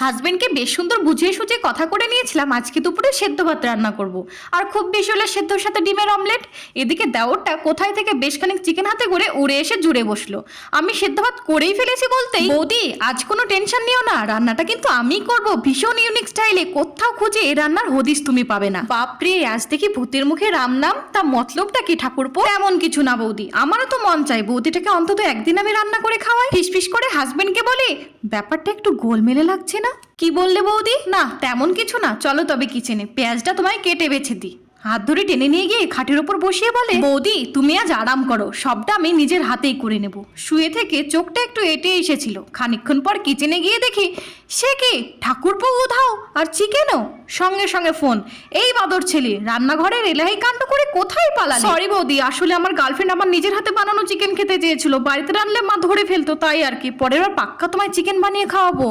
হাজবেন্ডকে বেশ সুন্দর বুঝিয়ে সুঝিয়ে কথা করে নিয়েছিলাম, আজকে দুপুরে সেদ্ধ ভাত রান্না করব। আর খুব বেশি হলে সেদ্ধর সাথে ডিমের অমলেট। এদিকে দেওরটা কোথায় থেকে বেশ খানিক চিকেন হাতে করে উড়ে এসে জুড়ে বসল। আমি সেদ্ধ ভাত করেই ফেলেছি বলতেই, বৌদি, আজ কোনো টেনশন নিও না, রান্নাটা কিন্তু আমি করব। ভীষণ ইউনিক স্টাইলে কোথাও খুঁজে এ রান্নার হদিস তুমি পাবে না। বাপরে, আজ দেখি ভূতের মুখে রাম নাম, তা মতলবটা কি ঠাকুরপো? এমন কিছু না বৌদি, আমারও তো মন চাই বৌদিটাকে অন্তত একদিন আমি রান্না করে খাওয়াই। ফিস করে হাজবেন্ডকে বলি, ব্যাপারটা একটু গোলমেলে লাগছে না? কি বললে বৌদি? না, তেমন কিছু না। চলো তবে কিচেনে পেঁয়াজটা তোমায় কেটে বেছে দিই। হাত ধরে টেনে নিয়ে গিয়ে খাটের ওপর বসিয়ে বলে, বৌদি, তুমি আজ আরাম করো। সবটা আমি নিজের হাতেই করে নেব। শুয়ে থেকে চোখটা একটু এটে এসেছিল। খানিকক্ষণ পর কিচেনে গিয়ে দেখি, সে কি? ঠাকুরপো উধাও? আর চিকেনও? সঙ্গে সঙ্গে ফোন এই বাদর ছেলে, রান্নাঘরের এলাহি কাণ্ড করে কোথায় পালা সরি বৌদি, আসলে আমার গার্লফ্রেন্ড আমার নিজের হাতে বানানো চিকেন খেতে চেয়েছিল। বাড়িতে রানলে মা ধরে ফেলতো, তাই আর কি। পরের বার পাক্কা তোমায় চিকেন বানিয়ে খাওয়াবো।